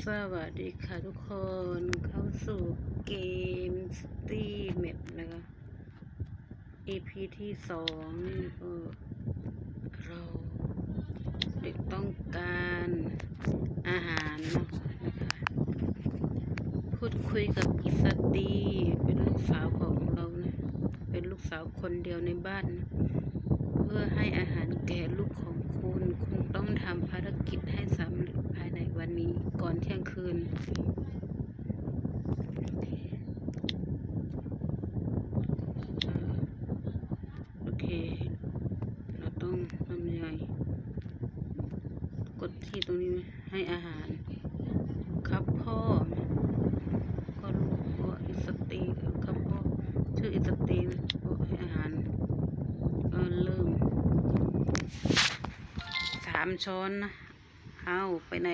สวัสดีค่ะทุกคนเข้าสู่เกมสตีแมปนะคะ EP ที่สองนี่ก็เราเด็กต้องการอาหารนะคะนะคะพูดคุยกับอิสตีเป็นลูกสาวของเรานะเป็นลูกสาวคนเดียวในบ้านนะเพื่อให้อาหารแก่ลูกของ คุณคงต้องทำภารกิจให้สำเร็จภายในวันนี้ก่อนเที่ยงคืน โอเคเอ่อโอเค เราต้องทำยังไง กดที่ตรงนี้ไหมให้อาหาร ครับพ่อ ก็รู้ว่าอิสตีครับพ่อชื่ออิสตีนะก็ให้อาหารก็เริ่มสามช้อนนะเอาไปไหน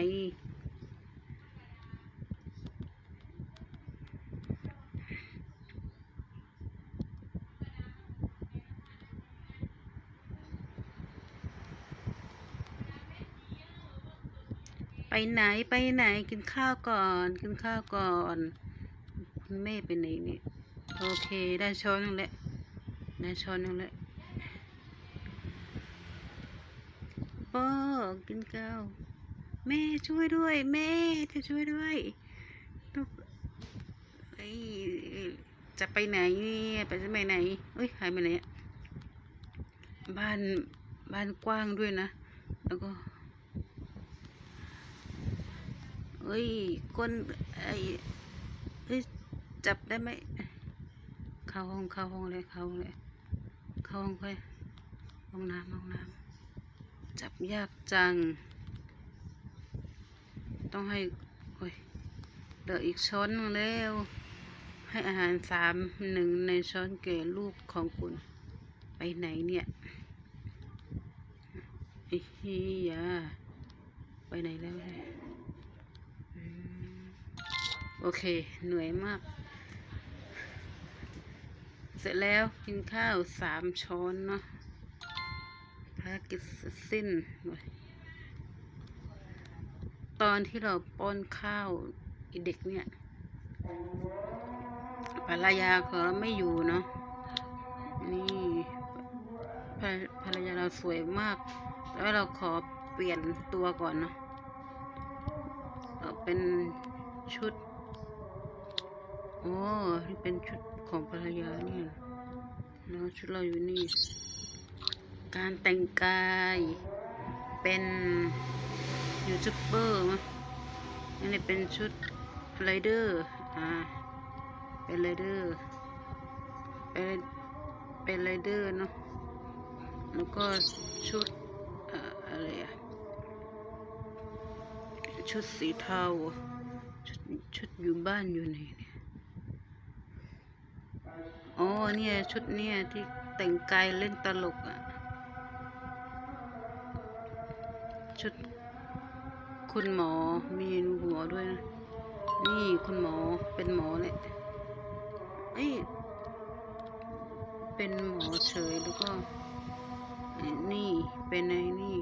ไปไหนไปไหนกินข้าวก่อน กินข้าวก่อนคุณแม่ไปไหนเนี่ยโอเค ได้ช้อนนึงแล้วได้ช้อนนึงแล้ว พ่อกินข้าวแม่ช่วยด้วย แม่จะช่วยด้วยลูกเอ้ยจะไปไหนเนี่ยไปจะไปไหนเอ้ยหายไปไหนบ้านบ้านกว้างด้วยนะ แล้วก็เอ้ยคนไอ้เอ้ยจับได้ไหมเข้าห้องเข้าห้องเลยเข้าเลยเข้าห้องไปห้องน้ำห้องน้ำ จับยากจัง ต้องให้โอ้ยเดี๋ยวอีกช้อนแล้ว ให้อาหารสามหนึ่งในช้อนแก่ลูกของคุณ ไปไหนเนี่ยไอ้เฮียไปไหนแล้วเนี่ยโอเค เหนื่อยมาก เสร็จแล้วกินข้าวสามช้อนเนาะากิจเสร็จสิ้นเว้ยตอนที่เราป้อนข้าวอ้เด็กเนี่ยภรรยาของเราไม่อยู่เนาะนี่ภรรยาเราสวยมากแล้วเราขอเปลี่ยนตัวก่อนเนาะเอาเป็นชุดโอ้นี่เป็นชุดของภรรยานี่เหรอแล้วชุดเราอยู่นี่ การแต่งกายเป็นยูทูบเบอร์อันนี้เป็นชุดไรเดอร์อ่าเป็นไรเดอร์เป็นเป็นไรเดอร์เนาะแล้วก็ชุดอะไรอะชุดสีเทาชุดชุดอยู่บ้านอยู่ไหนเนี่ยอ๋อเนี่ยชุดเนี่ยที่แต่งกายเล่นตลกอะ่ ชุดคุณหมอมีหัวด้วยนะ นี่คุณหมอเป็นหมอเนี่ยเอ้ยเป็นหมอเฉยแล้วก็นี่เป็นไอ้นี่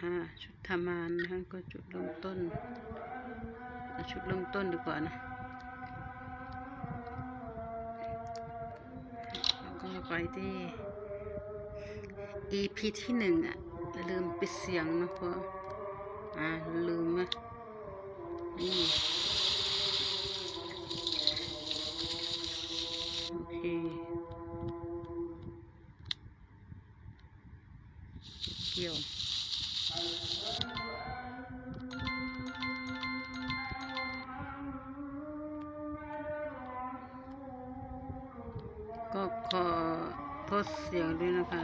อ่า ชุดทำงานนะคะก็จุดเริ่มต้น ชุดเริ่มต้นดีกว่านะแล้วก็ไปที่ EP ที่หนึ่งอะลืมปิดเสียงนะพราะอ่าลืมนะนี่โอเคเกี่ยวก็ขอโทษเสียงด้วยนะคะ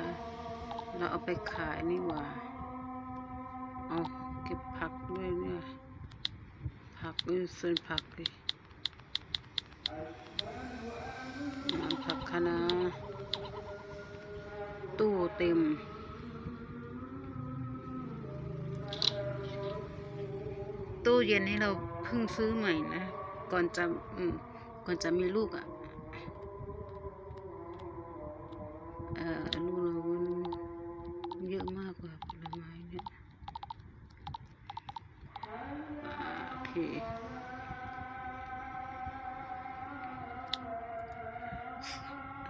เราเอาไปขายนี่หว่า เอาเก็บผักด้วยเนี่ย ผักด้วยส่วนผักเลยน้ำผักคะน้าตู้เต็มตู้เย็นนี้เราเพิ่งซื้อใหม่นะ ก่อนจะก่อนจะมีลูกอะ่ะ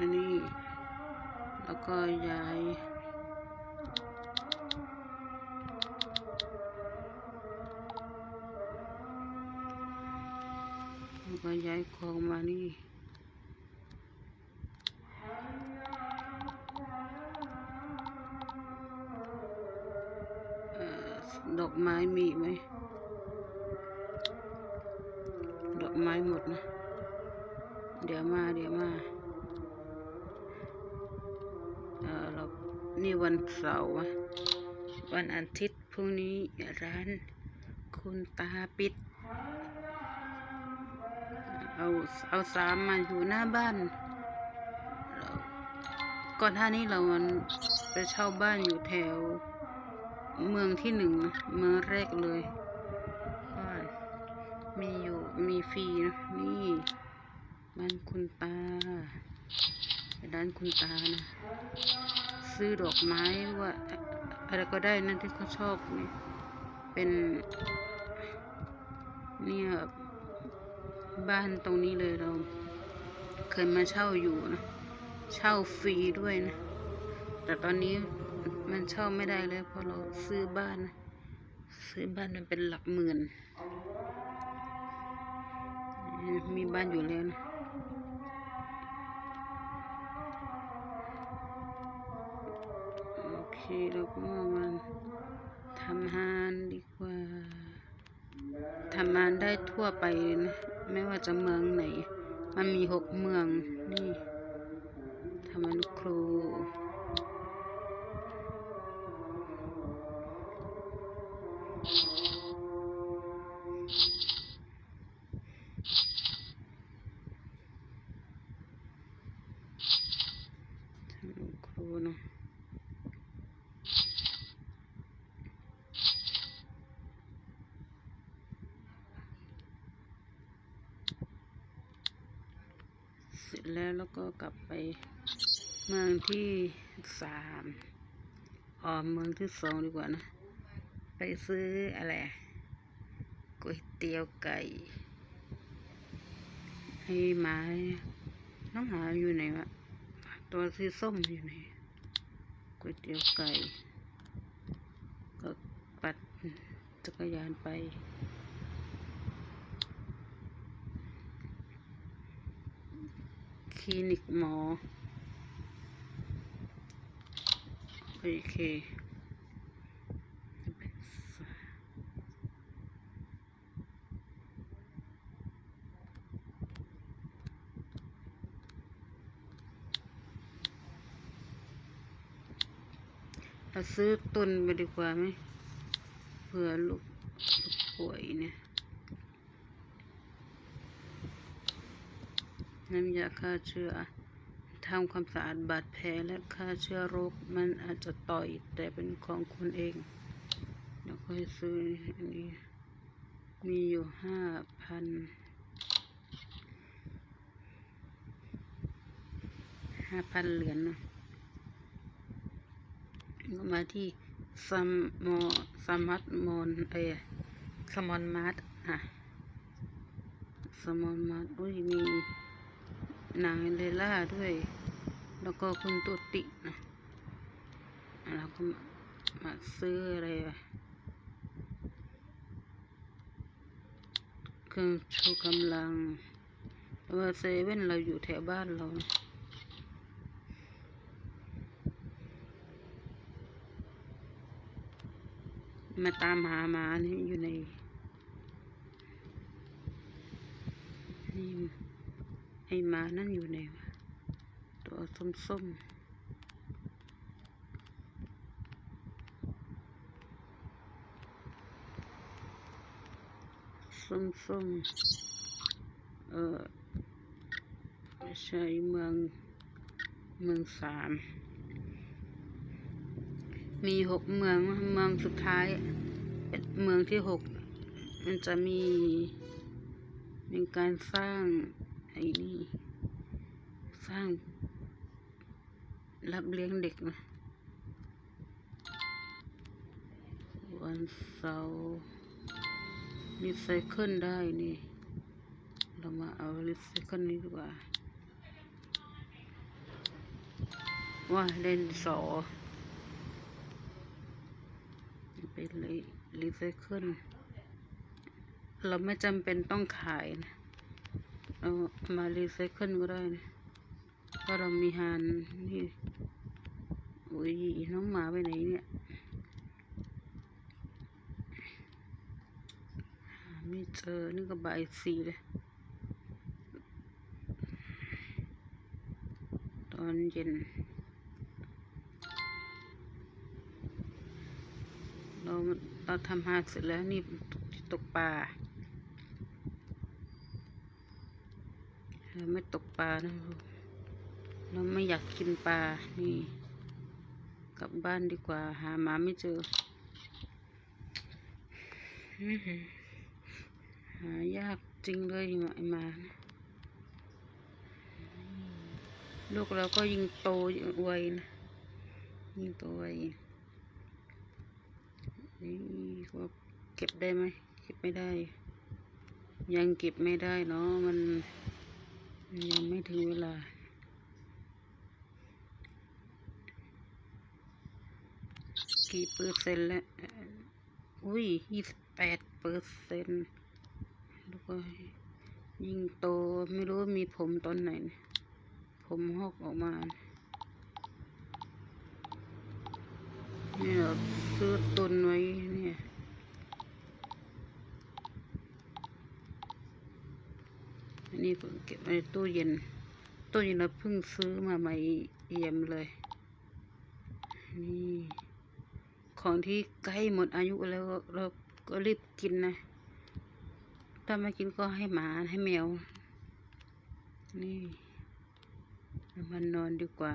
อันนี้แล้วก็ย้ายแล้วก็ย้ายของมานี่ดอกไม้มีไหม ดอกไม้หมดนะ เดี๋ยวมา เดี๋ยวมา เออเรานี่วันเสาร์วันอาทิตย์พรุ่งนี้ร้านคุณตาปิด เอาเอาสามมาอยู่หน้าบ้านก่อนหน้านี้เราไปเช่าบ้านอยู่แถว เมืองที่หนึ่งเมืองแรกเลยก็มีอยู่มีฟรีนะนี่บ้านคุณตา ร้านคุณตานะ ซื้อดอกไม้ว่าอะไรก็ได้นั่นที่เขาชอบนี่เป็นเนี่ยบ้านตรงนี้เลยเราเคยมาเช่าอยู่นะ เช่าฟรีด้วยนะ แต่ตอนนี้มันเช่าไม่ได้เลยเพราะเราซื้อบ้านนะซื้อบ้านมันเป็นหลักหมื่น มีบ้านอยู่แล้วนะ โอเคเราก็มาทำงานดีกว่าทำงานได้ทั่วไปนะไม่ว่าจะเมืองไหน มันมีหกเมืองนี่ทำงานครู ทำงานครูเนาะ เสร็จแล้วแล้วก็กลับไปเมืองที่สามอ๋อเมืองที่สองดีกว่านะ ไปซื้ออะไรก๋วยเตี๋ยวไก่ให้หมาน้องหาอยู่ไหนวะตัวสีส้มอยู่ไหนก๋วยเตี๋ยวไก่ ก็ปัดจักรยานไป ลินิกหมอ โอเคเราซื้อตุนไปดีกว่าไหมเผื่อลูกลูกป่วยเนี่ย น้ำยาฆ่าเชื้อทำความสะอาดบาดแผลและฆ่าเชื้อโรคมันอาจจะต่อยแต่เป็นของคุณเองเดี๋ยวค่อยซื้ออันนี้มีอยู่ห้าพันห้าพันเหรียญนะมาที่ซัมมอซัมมัตมอนเอยสมอนมาร์ทอะสมอนมาร์ทอุ้ยมี นางเลล่าด้วย แล้วก็คุณตุตินะเราก็มามาซื้ออะไรเครื่องชูกำลังเพราะว่าเซเว่นเราอยู่แถวบ้านเรานะมาตามหาหมานี่อยู่ในนี่ ไอหมานั่นอยู่ไหนตัวส้มๆส้มส้มๆเออใช่เมืองเมืองสาม มีหกเมืองเมืองสุดท้าย เมืองที่หกมันจะมีเป็นการสร้าง อ้นี่สร้าง รับเลี้ยงเด็กนะวันเสาร์รีไซเคิลได้นี่ เรามาเอารีไซเคิลนี้ดีกว่า ว่าเล่นสอเป็นรีรีไซเคิลเราไม่จำเป็นต้องขายนะ เรามารีไซเคิลก็ได้นะเพราะเรามีฮานนี่อุ้ยน้องหมาไปไหนเนี่ยไม่เจอ นี่ก็บ่ายสี่เลย ตอนเย็น เราเราทำหาเสร็จแล้วนี่ตกปลา เรา ไม่ตกปลานะเราไม่อยากกินปลา นี่ กลับบ้านดีกว่า หาหมาไม่เจอ หายากจริงเลยหมาหมาลูกเราก็ยิงโตไวนะ ยิงโตไวนี่ก็เก็บได้ไหม เก็บไม่ได้ ยังเก็บไม่ได้เนาะมัน ยังไม่ถึงเวลา กี่เปอร์เซ็นต์แล้ว อุ้ยยี่สิบแปดเปอร์เซ็นต์แล้วก็ยิงโตไม่รู้มีผมตอนไหน ผมหอกออกมาเนี่ยซื้อตุนไว้เนี่ย นนี้ผมเก็บไว้ในตู้เย็น ตู้เย็นเราเพิ่งซื้อมาใหม่เอี่ยมเลย นี่ของที่ใกล้หมดอายุแล้วเราก็รีบกินนะ ถ้าไม่กินก็ให้หมาให้แมว นี่เรามานอนดีกว่า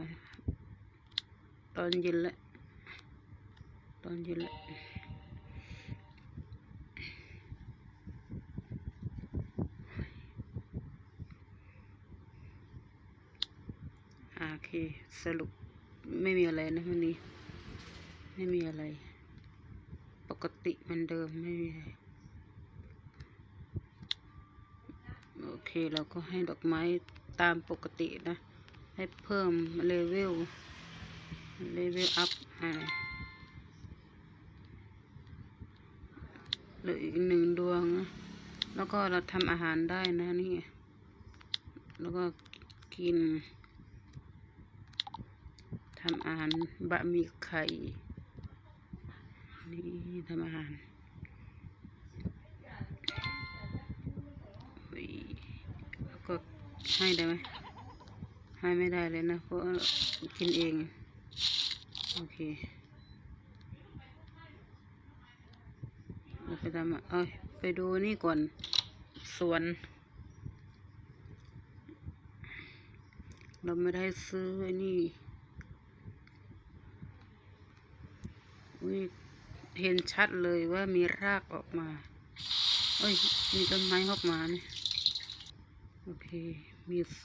ตอนเย็นละ ตอนเย็นละ โอเค สรุปไม่มีอะไรนะวันนี้ ไม่มีอะไร ปกติเหมือนเดิมไม่มีอะไรโอเคเราก็ให้ดอกไม้ตามปกตินะ ให้เพิ่มเลเวลเลเวลอัพอะไรเหลืออีกหนึ่งดวง แล้วก็เราทำอาหารได้นะนี่ แล้วก็กิน ทำอาหารบะหมี่ไข่นี่ทำอาหารอุ๊ยก็ให้ได้ไหมให้ไม่ได้เลยนะเพราะกินเอง โอเคเราไปทำเอ้ยไปดูนี่ก่อน สวน เราไม่ได้ซื้อไนี่เห็นชัดเลยว่ามีรากออกมา เอ้ย มีต้นไม้ออกมาเนี่ย โอเค มี